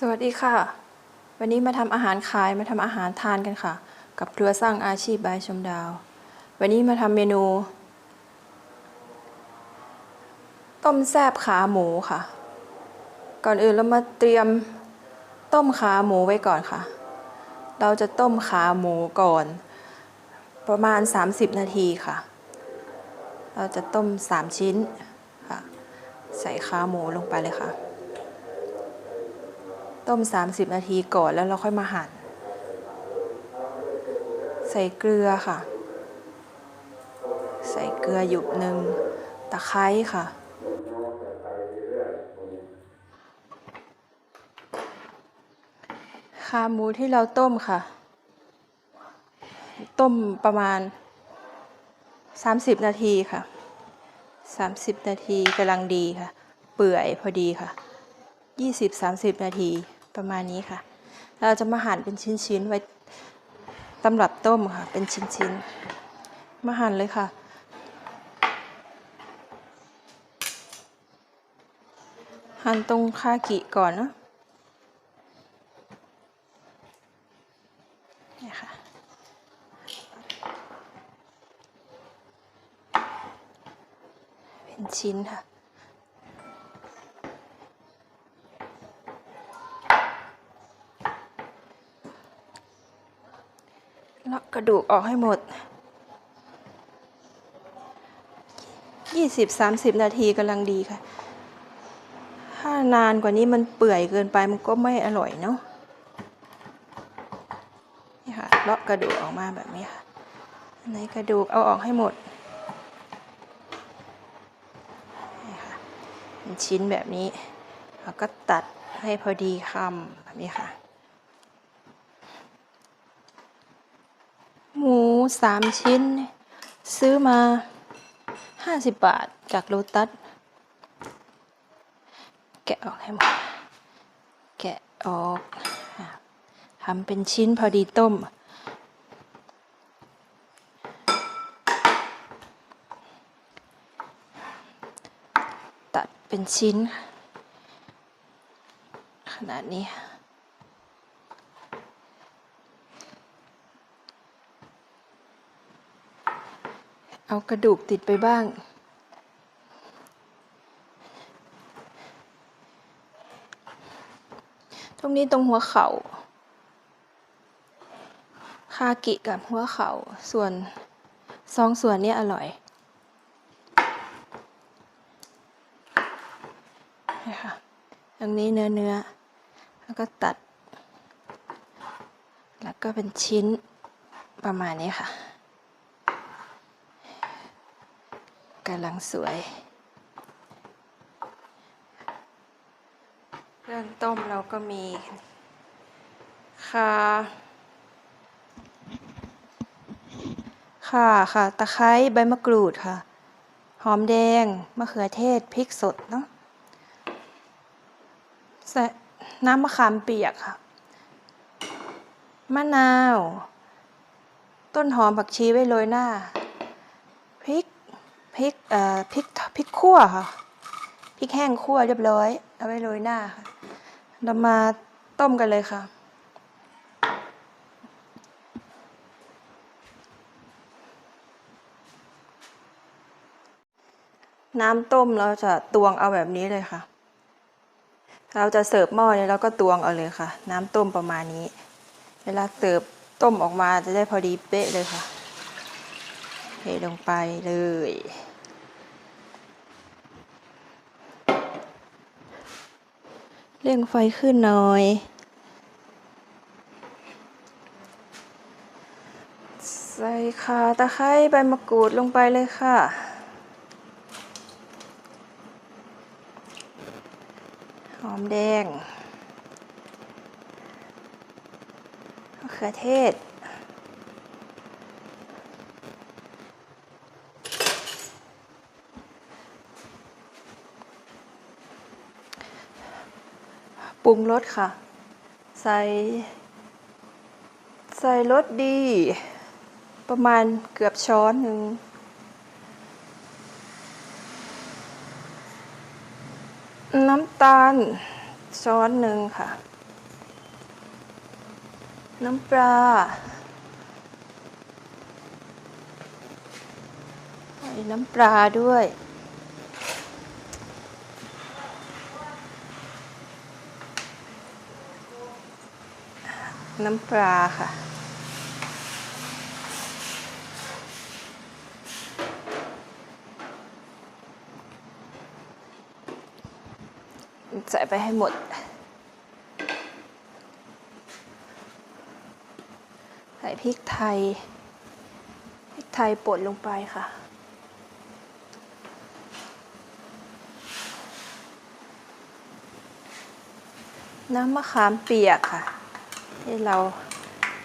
สวัสดีค่ะ วันนี้มาทำอาหารขายมาทำอาหารทานกันค่ะ กับครัวสร้างอาชีพบายชมดาว วันนี้มาทำเมนู ต้มแซบขาหมูค่ะ ก่อนอื่นเรามาเตรียมต้มขาหมูไว้ก่อนค่ะ เราจะต้มขาหมูก่อน ประมาณ 30 นาทีค่ะ เราจะต้ม 3 ชิ้นค่ะ ใส่ขาหมูลงไปเลยค่ะ ต้ม 30 นาทีก่อนแล้วเราค่อยมาหั่น ใส่เกลือค่ะ ใส่เกลือหยุบหนึ่งตะไคร้ค่ะ ขาหมูที่เราต้มค่ะ ต้มประมาณ 30 นาทีค่ะ 30 นาทีกำลังดีค่ะ เปื่อยพอดีค่ะ 20-30 นาที ประมาณนี้ค่ะ เราจะมาหั่นเป็นชิ้นๆไว้ตำรับต้มค่ะ เป็นชิ้นๆ มาหั่นเลยค่ะ หั่นตรงคากิก่อนเนาะเนี่ยค่ะเป็นชิ้นค่ะ เลาะกระดูกออกให้หมด 20-30 นาทีกำลังดีค่ะ ถ้านานกว่านี้มันเปื่อยเกินไปมันก็ไม่อร่อยเนาะนี่ค่ะเลาะกระดูกออกมาแบบนี้ค่ะอันไหนกระดูกเอาออกให้หมดนี่ค่ะเป็นชิ้นแบบนี้แล้วก็ตัดให้พอดีคำแบบนี้ค่ะ หมู สามชิ้น ซื้อมาห้าสิบบาทจากโลตัส แกะออกให้หมด แกะออกทำเป็นชิ้นพอดีต้ม ตัดเป็นชิ้น ขนาดนี้ เอากระดูกติดไปบ้าง ตรงนี้ตรงหัวเขา่าคากิกับหัวเขา่าส่วนสองส่วนนี้อร่อยนี่ค่ะตรงนี้เนื้อเนื้อ แล้วก็ตัด แล้วก็เป็นชิ้นประมาณนี้ค่ะ กำลังสวย เรื่องต้มเราก็มีข่าข่าค่ะตะไคร้ใบมะกรูดค่ะ หอมแดง มะเขือเทศ พริกสดเนาะใส่น้ำมะขามเปียกค่ะ มะนาว ต้นหอมผักชีไว้โรยหน้า พริกเอ่อพริกพริกขั่วค่ะพริกแห้งขั่วเรียบร้อย เอาไว้โรยหน้าค่ะเรามาต้มกันเลยค่ะ น้ำต้มเราจะตวงเอาแบบนี้เลยค่ะ เราจะเสิร์ฟหม้อเนี่ยเราก็ตวงเอาเลยค่ะ น้ำต้มประมาณนี้ เวลาเสิร์ฟต้มออกมาจะได้พอดีเป๊ะเลยค่ะ ทลงไปเลย เร่งไฟขึ้นหน่อย ใส่ข่าตะไคร้ใบมะกรูดลงไปเลยค่ะหอมแดงมะเขือเทศ ปรุงรสค่ะ ใส่ ใส่รสดี ประมาณเกือบช้อนหนึ่งน้ำตาลช้อนหนึ่งค่ะ น้ำปลาใส่น้ำปลาด้วย น้ำปลาค่ะ ใส่ไปให้หมด ใส่พริกไทย พริกไทยป่นลงไปค่ะน้ำมะขามเปียกค่ะ ที่เรา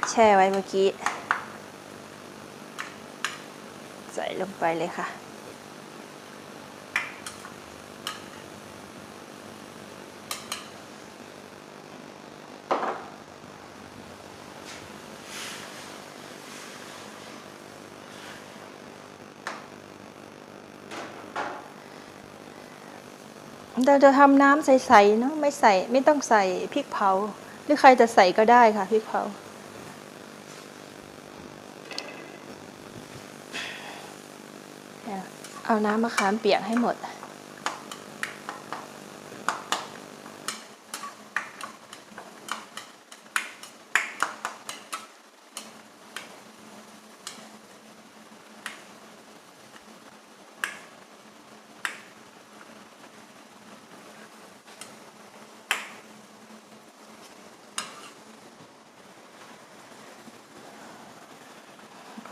แช่ไว้เมื่อกี้ ใส่ลงไปเลยค่ะ เราจะทำน้ำใสๆเนาะไม่ใส่ไม่ต้องใส่พริกเผา รือใครจะใส่ก็ได้ค่ะพริกเผาเอาน้ำมะขามเปียกให้หมด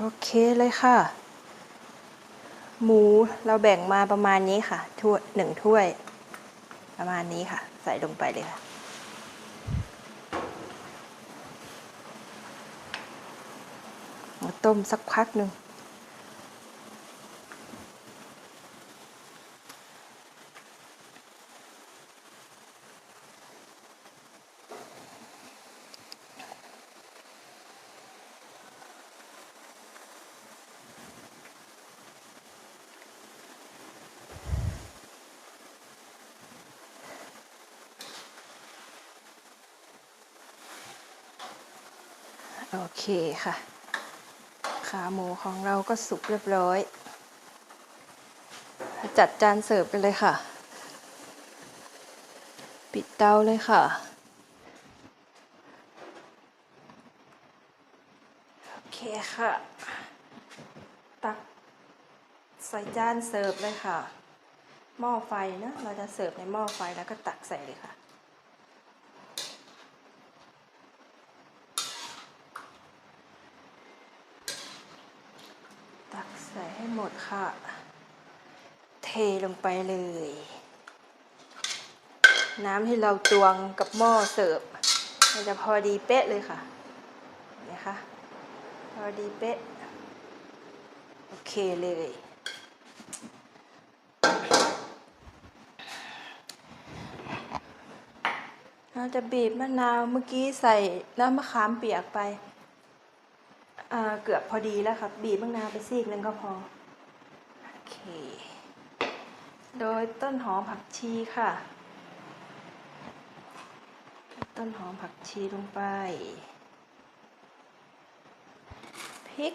โอเคเลยค่ะ หมูเราแบ่งมาประมาณนี้ค่ะถ้วยหนึ่งถ้วย ประมาณนี้ค่ะ ใส่ลงไปเลยค่ะต้มสักพักหนึ่ง โอเคค่ะ ขาหมูของเราก็สุกเรียบร้อย จัดจานเสิร์ฟกันเลยค่ะ ปิดเตาเลยค่ะ โอเคค่ะ ตักใส่จานเสิร์ฟเลยค่ะ หม้อไฟนะ เราจะเสิร์ฟในหม้อไฟแล้วก็ตักใส่เลยค่ะ ตักใส่ให้หมดค่ะ เทลงไปเลย น้ำที่เราตวงกับหม้อเสิร์ฟมันจะพอดีเป๊ะเลยค่ะเห็นะคะพอดีเป๊ะ โอเคเลย เราจะบีบมะนาวเมื่อกี้ใส่น้ำมะขามเปียกไป เกือบพอดีแล้วครับ บีบมะนาวไปซีกหนึงก็พอ โอเค โดยต้นหอมผักชีค่ะ ต้นหอมผักชีลงไป พริก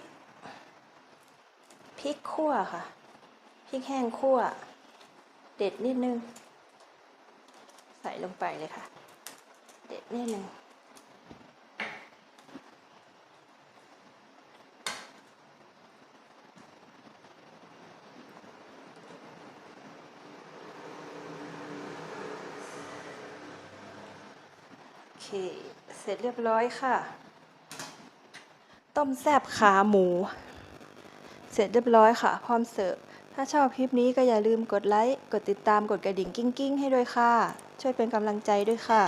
พริกขั่วค่ะ พริกแห้งขั่ว เด็ดนิดนึง ใส่ลงไปเลยค่ะ เด็ดนิดนึง เสร็จเรียบร้อยค่ะ ต้มแซบขาหมู เสร็จเรียบร้อยค่ะ พร้อมเสิร์ฟ ถ้าชอบคลิปนี้ก็อย่าลืมกดไลค์ กดติดตาม กดกระดิ่งกิ้งกิ้งๆให้ด้วยค่ะ ช่วยเป็นกำลังใจด้วยค่ะ